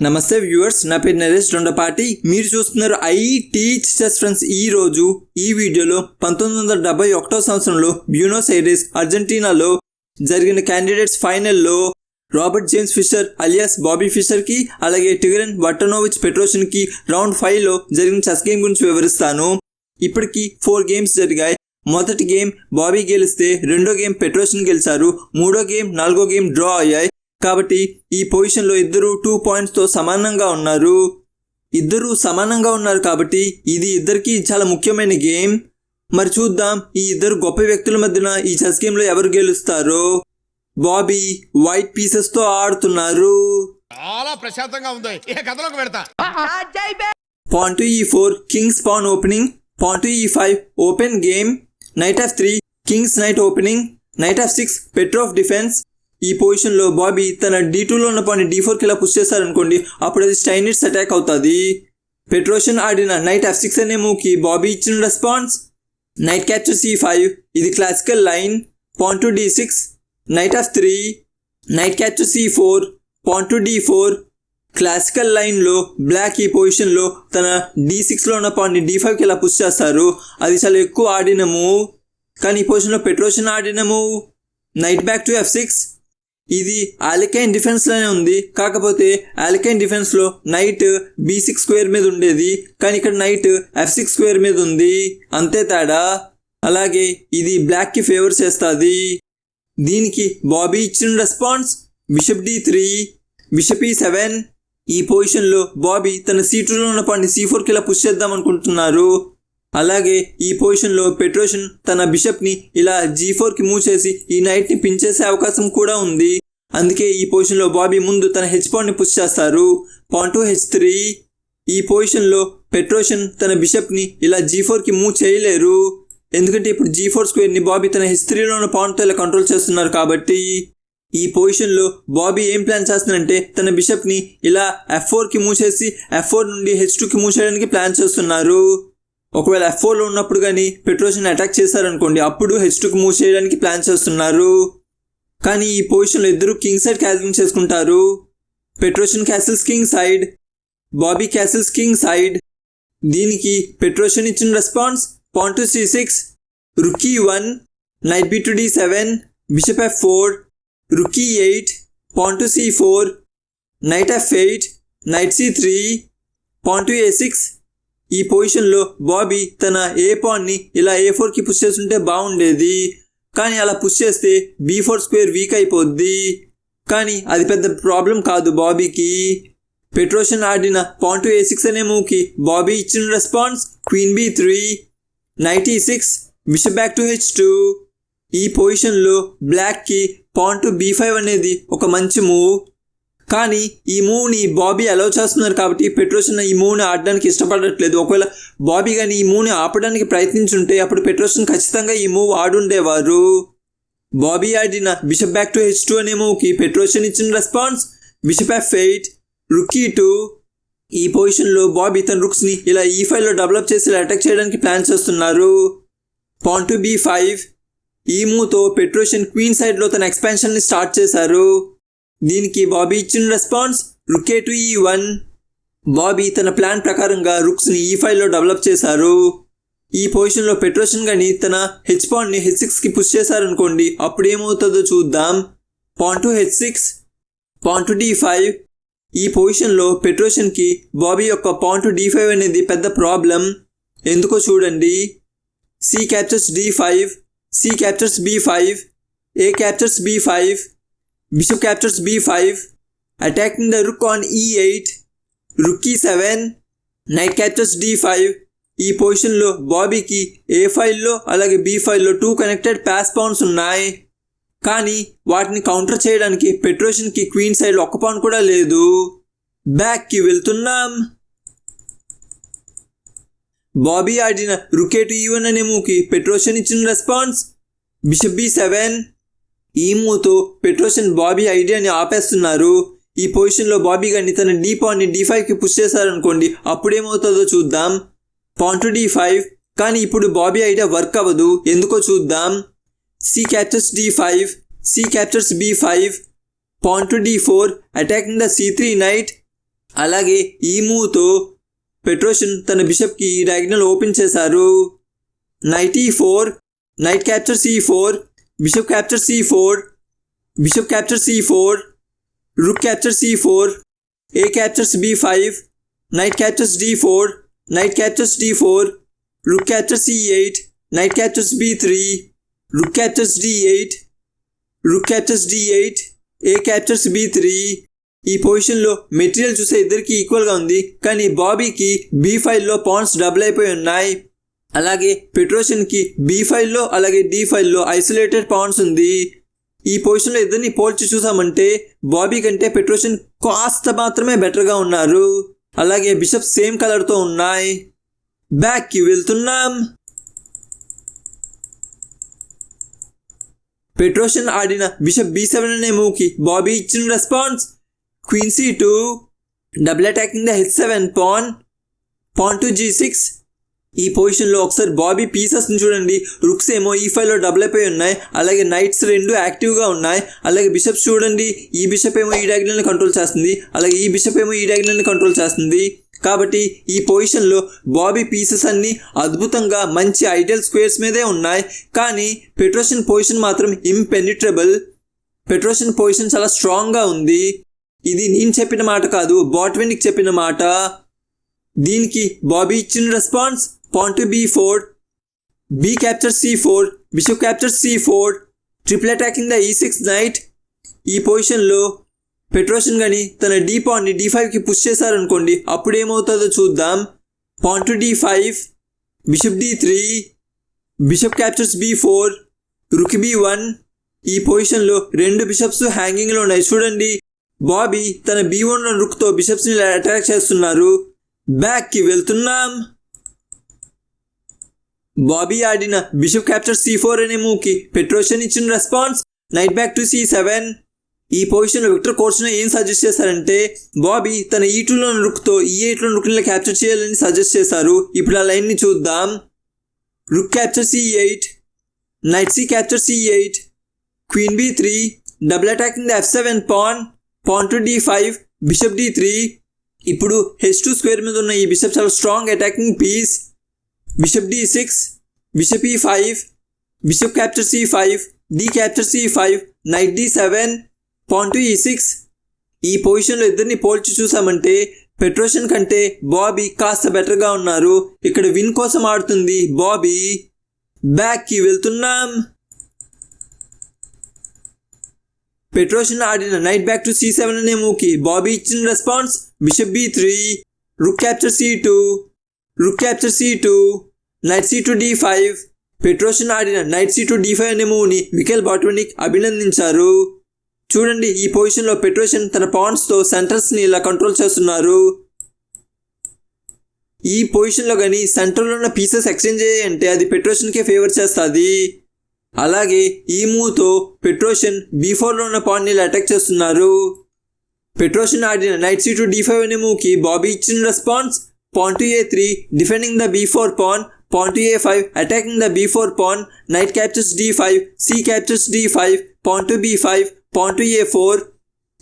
నమస్తే వ్యూవర్స్ నా పేరు నరేష్ దొండపాటి మీరు చూస్తున్నారు ఐ టీచ్ ఫ్రెండ్స్ ఈ రోజు ఈ వీడియోలో పంతొమ్మిది వందల డెబ్బై ఒకటో సంవత్సరంలో బ్యూనోస్ ఐరిస్ అర్జెంటీనాలో జరిగిన క్యాండిడేట్స్ ఫైనల్లో Robert James Fischer alias Bobby ఫిషర్కి అలాగే టిగరన్ బట్టనోవిచ్ పెట్రోషన్కి రౌండ్ ఫైవ్లో జరిగిన చెస్ గేమ్ గురించి వివరిస్తాను. ఇప్పటికి ఫోర్ గేమ్స్ జరిగాయి. మొదటి గేమ్ బాబీ గెలిస్తే రెండో గేమ్ పెట్రోషన్ గెలిచారు. మూడో గేమ్ నాలుగో గేమ్ డ్రా అయ్యాయి. కాబట్టి ఈ పొజిషన్లో ఇద్దరు టూ పాయింట్స్తో సమానంగా ఉన్నారు. ఇద్దరు సమానంగా ఉన్నారు కాబట్టి ఇది ఇద్దరికి చాలా ముఖ్యమైన గేమ్. మరి చూద్దాం ఈ ఇద్దరు గొప్ప వ్యక్తుల మధ్యన ఈ చెస్ గేమ్లో ఎవరు గెలుస్తారో. బాబీ వైట్ పీసెస్తో ఆడుతున్నారు. చాలా ప్రశాంతంగా ఉంది. ఇక కథలోకి పెడతా pawn to e four kings pawn opening. Pawn to e five open game. Knight f three kings knight opening. Knight f six Petrov defence. ఈ పొజిషన్లో బాబీ తన డీ టూలో ఉన్న పాయింట్ డీ ఫోర్కి ఇలా పుష్ చేశారనుకోండి అప్పుడు అది స్టైనిట్స్ అటాక్ అవుతుంది. పెట్రోషన్ ఆడిన నైట్ ఎఫ్ సిక్స్ అనే మూవ్కి బాబీ ఇచ్చిన response knight capture c five ఇది classical line pawn to d six knight f three knight capture c four pawn to d four classical లైన్లో బ్లాక్ ఈ పొజిషన్లో తన డి సిక్స్లో ఉన్న పాయింట్ని డి ఫైవ్కి ఇలా పుష్ చేస్తారు? అది చాలా ఎక్కువ ఆడిన మూవ్ కానీ ఈ పొజిషన్లో పెట్రోషన్ ఆడిన move knight back to f six ఇది ఆలికైన్ డిఫెన్స్లోనే ఉంది. కాకపోతే ఆలికైన్ డిఫెన్స్లో నైట్ బీ సిక్స్ స్క్వేర్ మీద ఉండేది. కానీ ఇక్కడ నైట్ ఎఫ్ సిక్స్ స్క్వేర్ మీద ఉంది. అంతే తేడా. అలాగే ఇది బ్లాక్కి ఫేవర్ చేస్తుంది. దీనికి బాబీ ఇచ్చిన response bishop d three bishop e seven ఈ పొజిషన్లో బాబీ తన సీటులో ఉన్న పాన్ని సి ఫోర్కి ఇలా పుష్ చేద్దాం అనుకుంటున్నారు. అలాగే ఈ పొజిషన్లో పెట్రోషన్ తన బిషప్ని ఇలా జీ ఫోర్కి మూవ్ చేసి ఈ నైట్ని పించేసే అవకాశం కూడా ఉంది. అందుకే ఈ పొజిషన్లో బాబీ ముందు తన హెచ్ పాయింట్ని పుష్ చేస్తారు. పాన్ టూ హెచ్ త్రీ ఈ పొజిషన్లో పెట్రోషన్ తన బిషప్ని ఇలా జీ ఫోర్కి మూవ్ చేయలేరు. ఎందుకంటే ఇప్పుడు జీ ఫోర్ స్క్వేర్ని బాబీ తన హెచ్ త్రీలో పాయింట్తో ఇలా కంట్రోల్ చేస్తున్నారు కాబట్టి ఈ పొజిషన్లో బాబీ ఏం ప్లాన్ చేస్తున్నారంటే తన బిషప్ని ఇలా ఎఫ్ ఫోర్కి మూవ్ చేసి ఎఫ్ ఫోర్ నుండి హెచ్ టూకి మూవ్ చేయడానికి ప్లాన్ చేస్తున్నారు. ఒకవేళ ఎఫ్ ఫోర్లో ఉన్నప్పుడు కానీ పెట్రోషన్ అటాక్ చేశారనుకోండి అప్పుడు హెచ్ టూకి మూవ్ చేయడానికి ప్లాన్ చేస్తున్నారు. కానీ ఈ పొజిషన్లో ఇద్దరు కింగ్ సైడ్ క్యాల్కులేట్ చేసుకుంటారు. Petrosian castles king side Bobby castles king side దీనికి పెట్రోషన్ ఇచ్చిన response pawn to c six rook e one knight b to d seven bishop f four rook e eight pawn to c four knight f eight knight c three pawn to a six ఈ పొజిషన్లో బాబీ తన ఏ పాన్ని ఇలా ఏ ఫోర్కి push చేస్తుంటే బాగుండేది. కానీ అలా push చేస్తే బీ ఫోర్ స్క్వేర్ వీక్ అయిపోద్ది. కానీ అది పెద్ద ప్రాబ్లం కాదు బాబీకి. పెట్రోషన్ ఆడిన పాన్ టు ఏ సిక్స్ అనే మూవ్కి బాబీ ఇచ్చిన response queen b three knight e six విష బ్యాక్ టు హెచ్ టూ ఈ పొజిషన్లో బ్లాక్కి పాన్ టు బీ ఫైవ్ అనేది ఒక మంచి మూవ్ కానీ ఈ మూవ్ని బాబీ అలౌ చేస్తున్నారు కాబట్టి పెట్రోషన్ ఈ మూవ్ని ఆడడానికి ఇష్టపడట్లేదు. ఒకవేళ బాబీ కానీ ఈ మూవ్ని ఆపడానికి ప్రయత్నించుంటే అప్పుడు పెట్రోషన్ ఖచ్చితంగా ఈ మూవ్ ఆడుండేవారు. బాబీ ఆడిన bishop back to h two అనే మూవ్కి పెట్రోషన్ ఇచ్చిన response bishop f eight rook e two ఈ పొజిషన్లో బాబీ తన రుక్స్ని ఇలా ఈ ఫైవ్లో డెవలప్ చేసి ఇలా అటాక్ చేయడానికి ప్లాన్ చేస్తున్నారు. పాన్ టు బీ ఫైవ్ ఈ మూవ్తో పెట్రోషన్ క్వీన్ సైడ్లో తన ఎక్స్పాన్షన్ని స్టార్ట్ చేశారు. దీనికి బాబీ ఇచ్చిన response rook e to e one. Bobby తన ప్లాన్ ప్రకారంగా రుక్స్ని ఈ ఫైవ్లో డెవలప్ చేశారు. ఈ పొజిషన్లో పెట్రోషన్ కానీ తన హెచ్ పాయింట్ని హెచ్ సిక్స్కి పుష్ చేశారనుకోండి అప్పుడు ఏమవుతుందో చూద్దాం. Pawn to h six pawn to d five. ఈ పొజిషన్లో పెట్రోషన్కి బాబీ యొక్క పాన్ టు డి ఫైవ్ అనేది పెద్ద ప్రాబ్లం. ఎందుకో చూడండి. C captures d five c captures b five a captures b five Bishop captures b5, attacking the rook on e8, rook e7, knight captures d5. ఈ పొజిషన్లో బాబీకి ఏ ఫైల్లో అలాగే బి ఫైల్లో two connected pass pounce ఉన్నాయి. కానీ వాటిని కౌంటర్ చేయడానికి పెట్రోషన్కి క్వీన్ సైడ్ ఒక్క పౌన్ కూడా లేదు. బ్యాక్కి వెళ్తున్నాం. బాబీ ఆడిన rook to e seven e అనే మూవ్కి పెట్రోషన్ ఇచ్చిన రెస్పాన్స్ బిషప్ బి సెవెన్ ఈ పెట్రోషన్ బాబీ ఐడియాని ఆపేస్తున్నారు. ఈ పొజిషన్లో బాబీ గారిని తన డీ పాన్ని డీ ఫైవ్కి పుష్ చేశారనుకోండి అప్పుడేమవుతుందో చూద్దాం. పాన్ టు డీ ఫైవ్ కానీ ఇప్పుడు బాబీ ఐడియా వర్క్ అవ్వదు. ఎందుకో చూద్దాం. C captures d five c captures b five pawn to d four attacking the c three knight అలాగే ఈ మూవ్తో పెట్రోషన్ తన బిషప్కి ఈ డయాగ్నల్ ఓపెన్ చేశారు. Knight e four knight capture c four bishop capture c four bishop capture c four rook capture c four a captures b five knight captures d four knight captures d four rook captures e eight knight captures b three rook captures d eight rook captures d eight a captures b three ఈ పొజిషన్లో material చూసే ఇద్దరికి ఈక్వల్గా ఉంది. కానీ బాబీకి b ఫైవ్లో points double అయిపోయి ఉన్నాయి. అలాగే పెట్రోషన్కి బీ ఫైల్లో అలాగే డి ఫైల్లో ఐసోలేటెడ్ పాయింట్స్ ఉంది. ఈ పొజిషన్లో ఇద్దరిని పోల్చి చూసామంటే బాబీ కంటే పెట్రోషన్ కాస్త మాత్రమే బెటర్గా ఉన్నారు. అలాగే బిషప్ సేమ్ కలర్తో ఉన్నాయి. బ్యాక్కి వెళ్తున్నాం. పెట్రోషన్ ఆడిన బిషప్ బి సెవెన్ అనే మూవ్కి బాబీ ఇచ్చిన response. Queen c two double attacking the h seven pawn pawn to g six ఈ పొజిషన్లో ఒకసారి బాబీ పీసెస్ని చూడండి. రుక్స్ ఏమో ఈ ఫైవ్లో డబుల్ అయిపోయి ఉన్నాయి. అలాగే నైట్స్ రెండు యాక్టివ్గా ఉన్నాయి. అలాగే బిషప్స్ చూడండి. ఈ బిషప్ ఏమో ఈ డయాగ్నల్ని కంట్రోల్ చేస్తుంది. అలాగే ఈ బిషప్ ఏమో ఈ డయాగ్నల్ని కంట్రోల్ చేస్తుంది. కాబట్టి ఈ పొజిషన్లో బాబీ పీసెస్ అన్ని అద్భుతంగా మంచి ఐడియల్ స్క్వేర్స్ మీదే ఉన్నాయి. కానీ పెట్రోషన్ పొజిషన్ మాత్రం ఇంపెనిట్రబుల్ పెట్రోషన్ పొజిషన్ చాలా స్ట్రాంగ్గా ఉంది. ఇది నేను చెప్పిన మాట కాదు. బాట్వెన్కి చెప్పిన మాట. దీనికి బాబీ ఇచ్చిన response pawn to four b captures c four bishop capture c four triple attacking the e six knight ఈ పొజిషన్లో పెట్రోషన్ కానీ తన డీ పాన్ని డీ ఫైవ్కి పుష్ చేశారనుకోండి అప్పుడు ఏమవుతుందో చూద్దాం. Pawn to d five bishop d three bishop captures b four rook b one ఈ పొజిషన్లో రెండు బిషప్స్ హ్యాంగింగ్లో ఉన్నాయి. చూడండి బాబీ తన బి వన్ రుక్తో బిషప్స్ని అటాక్ చేస్తున్నారు. బ్యాక్కి వెళ్తున్నాం. బాబీ ఆడిన బిషప్ క్యాప్చర్ సి ఫోర్ అనే మూవ్కి పెట్రోషన్ ఇచ్చిన response knight back to c seven ఈ పొజిషన్లో విక్టర్ కోర్చున ఏం సజెస్ట్ చేశారంటే బాబీ తన ఈ టూలో రుక్తో ఈ ఎయిట్లో రుక్ని క్యాప్చర్ చేయాలని సజెస్ట్ చేశారు. ఇప్పుడు ఆ లైన్ని చూద్దాం. Rook capture c eight knight c capture c eight queen b three double attacking the f seven pawn pawn to d five bishop d three ఇప్పుడు హెచ్ టూ స్క్వేర్ మీద ఉన్న ఈ బిషప్ చాలా strong attacking piece bishop d six bishop e five bishop capture c five d capture c five knight d seven pawn to e six ఈ పొజిషన్లో ఇద్దరిని పోల్చి చూసామంటే పెట్రోషన్ కంటే బాబీ కాస్త బెటర్గా ఉన్నారు. ఇక్కడ విన్ కోసం ఆడుతుంది బాబీ బ్యాక్కి వెళ్తున్నాం. పెట్రోషన్ ఆడిన knight back to c seven అనే మూకి బాబీ ఇచ్చిన response bishop b three rook capture c two rook capture c two knight c to d five Petrosian ఆడిన knight c two d five అనే మూవ్ని మికెల్ బాట్వనిక్ అభినందించారు. చూడండి ఈ పొజిషన్లో పెట్రోషన్ తన పాయింట్స్తో సెంటర్స్ని ఇలా కంట్రోల్ చేస్తున్నారు. ఈ పొజిషన్లో కానీ సెంటర్లో ఉన్న పీసెస్ ఎక్స్చేంజ్ చేయంటే అది పెట్రోషన్కే ఫేవర్ చేస్తుంది. అలాగే ఈ మూవ్తో పెట్రోషన్ బీ ఫోర్లో ఉన్న పాయింట్ని ఇలా అటాక్ చేస్తున్నారు. పెట్రోషన్ ఆడిన knight c to d five అనే మూవ్కి బాబీ ఇచ్చిన response pawn to a three defending the b four pawn pawn to a five attacking the b four pawn knight captures d five c captures d five pawn to b five pawn to a four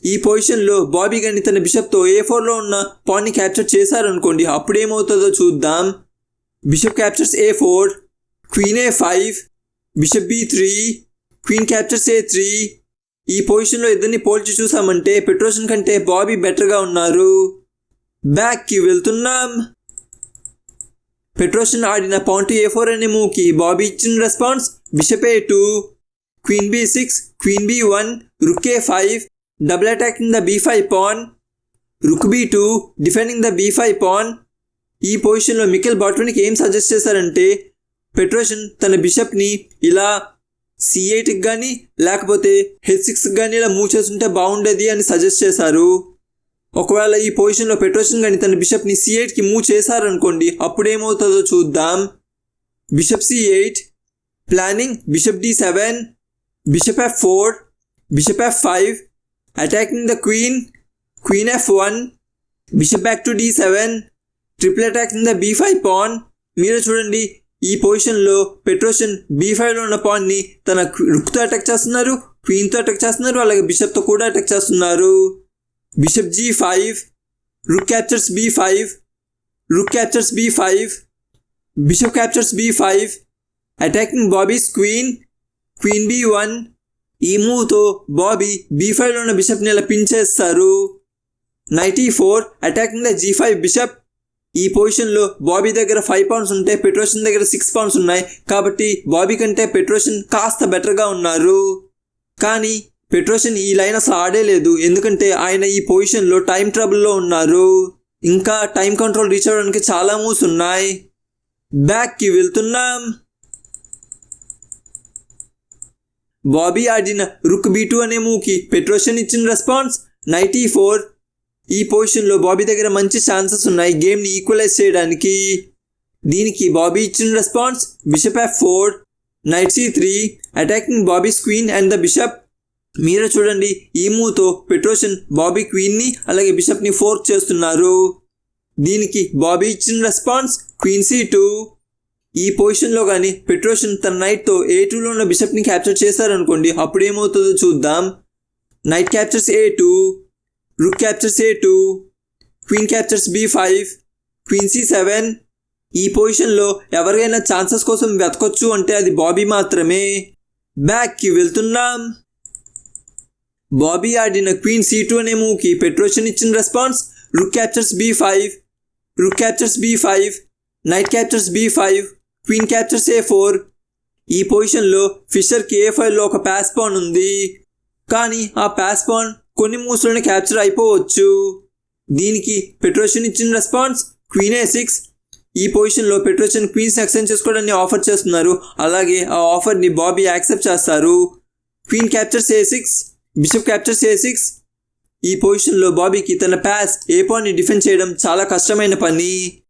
ఈ పొజిషన్లో బాబీ గని తన బిషప్తో ఏ ఫోర్లో ఉన్న పాన్ని capture చేశారనుకోండి. అప్పుడేమవుతుందో చూద్దాం. Bishop captures a four queen a five bishop b three queen captures a three ఈ పొజిషన్లో ఇద్దరిని పోల్చి చూసామంటే పెట్రోషన్ కంటే బాబీ బెటర్గా ఉన్నారు. బ్యాక్కి వెళ్తున్నాం. పెట్రోషన్ ఆడిన పాయింట్ ఏ ఫోర్ అనే మూవ్కి బాబీ ఇచ్చిన response bishop a two queen b six queen b one rook a five double attacking the b five pawn rook b two defending the b five pawn ఈ పొజిషన్లో Mikel బాట్వనికి ఏం suggest చేశారంటే Petrosian తన బిషప్ని ఇలా C ఎయిట్కి కానీ లేకపోతే H సిక్స్కి కానీ ఇలా మూవ్ చేస్తుంటే బాగుండేది అని సజెస్ట్ చేశారు. ఒకవేళ ఈ పొజిషన్లో పెట్రోషన్ కానీ తన బిషప్ని సి ఎయిట్కి మూవ్ చేశారనుకోండి అప్పుడు ఏమవుతుందో చూద్దాం. Bishop C eight planning bishop D seven bishop F four bishop F five attacking the queen queen F one bishop back to D seven triple attacking the B five pawn మీరు చూడండి ఈ పొజిషన్లో Petrosian be ఫైవ్లో ఉన్న పాన్ని తన రుక్తో attack చేస్తున్నారు క్వీన్తో attack చేస్తున్నారు అలాగే బిషప్తో కూడా అటాక్ చేస్తున్నారు. Bishop G five Rook captures b5. Rook captures b5. Bishop captures b5. Attacking Bobby's queen. Queen b1. ఈ మూవ్తో బాబీ బీ ఫైవ్లో ఉన్న బిషప్ని ఇలా పించేస్తారు knight e knight e four attacking the g five bishop ఈ పొజిషన్లో బాబీ దగ్గర ఫైవ్ పౌండ్స్ ఉంటే పెట్రోషన్ దగ్గర సిక్స్ పౌండ్స్ ఉన్నాయి కాబట్టి బాబీ కంటే పెట్రోషన్ కాస్త బెటర్గా ఉన్నారు కానీ పెట్రోషన్ ఈ లైన్ అసలు ఆడేలేదు ఎందుకంటే ఆయన ఈ పొజిషన్లో టైం ట్రబుల్లో ఉన్నారు. ఇంకా టైం కంట్రోల్ రీచ్ అవ్వడానికి చాలా మూవ్స్ ఉన్నాయి. బ్యాక్కి వెళ్తున్నాం. బాబీ ఆడిన రుక్ బీ టూ అనే మూవ్కి పెట్రోషన్ ఇచ్చిన రెస్పాన్స్ నైటీ ఫోర్. ఈ పొజిషన్లో బాబీ దగ్గర మంచి ఛాన్సెస్ ఉన్నాయి. గేమ్ని ఈక్వలైజ్ చేయడానికి దీనికి బాబీ ఇచ్చిన response bishop F four knight C three attacking Bobby queen and the bishop మీరే చూడండి ఈ మూవ్తో పెట్రోషన్ బాబీ క్వీన్ని అలాగే బిషప్ని ఫోర్క్ చేస్తున్నారు. దీనికి బాబీ ఇచ్చిన రెస్పాన్స్ క్వీన్ సి టూ ఈ పొజిషన్లో కానీ పెట్రోషన్ తన నైట్తో ఏ టూలో ఉన్న బిషప్ని క్యాప్చర్ చేశారనుకోండి అప్పుడు ఏమవుతుందో చూద్దాం. Knight captures A two rook captures A two queen captures B five queen C seven. ఈ పొజిషన్లో ఎవరికైనా ఛాన్సెస్ కోసం వెతకొచ్చు అంటే అది బాబీ మాత్రమే. బ్యాక్కి వెళ్తున్నాం. బాబీ ఆడిన క్వీన్ సీ టూ అనే మూవ్కి పెట్రోషన్ ఇచ్చిన response rook captures B five rook captures B five knight captures B five queen captures A four ఈ పొజిషన్లో ఫిషర్కి ఏ ఫైవ్లో ఒక ప్యాస్ పాన్ ఉంది. కానీ ఆ ప్యాస్ పాన్ కొన్ని మూవ్స్లోనే క్యాప్చర్ అయిపోవచ్చు. దీనికి పెట్రోషన్ ఇచ్చిన రెస్పాన్స్ క్వీన్ ఏ సిక్స్ ఈ పొజిషన్లో పెట్రోషన్ క్వీన్స్ ఎక్స్చేంజ్ చేసుకోవడానికి ఆఫర్ చేస్తున్నారు. అలాగే ఆ ఆఫర్ని బాబీ యాక్సెప్ట్ చేస్తారు. Queen captures A six bishop captures A six ఈ పొజిషన్లో బాబీకి తన ప్యాస్ ఏ పాన్ని డిఫెండ్ చేయడం చాలా కష్టమైన పని.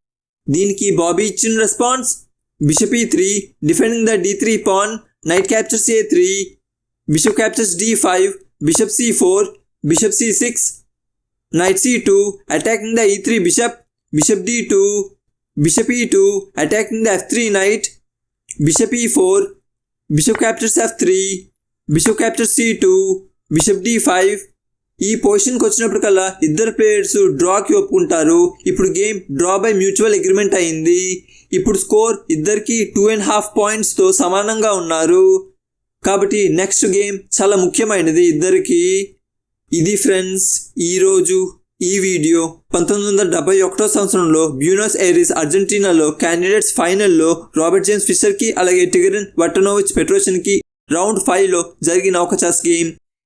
దీనికి బాబీ ఇచ్చిన response bishop E three defending the D three pawn knight captures A three bishop captures D five bishop C four bishop C six knight C two attacking the E three bishop bishop D two bishop E two attacking the F three knight bishop E four bishop D five ఈ పొజిషన్కి వచ్చినప్పటికల్లా ఇద్దరు players డ్రాకి ఒప్పుకుంటారు. ఇప్పుడు game draw by mutual agreement అయింది. ఇప్పుడు score ఇద్దరికి టూ అండ్ హాఫ్ పాయింట్స్తో సమానంగా ఉన్నారు. కాబట్టి నెక్స్ట్ గేమ్ చాలా ముఖ్యమైనది ఇద్దరికి. ఇది ఫ్రెండ్స్ ఈరోజు ఈ వీడియో పంతొమ్మిది వందల డెబ్బై ఒకటో సంవత్సరంలో బ్యూనస్ ఎయిరీస్ అర్జెంటీనాలో క్యాండిడేట్స్ ఫైనల్లో రాబర్ట్ జేమ్స్ ఫిషర్కి అలాగే టిగరిన్ వట్టనోవిచ్ పెట్రోషన్కి రౌండ్ ఫైవ్లో జరిగిన ఒక చెస్ గేమ్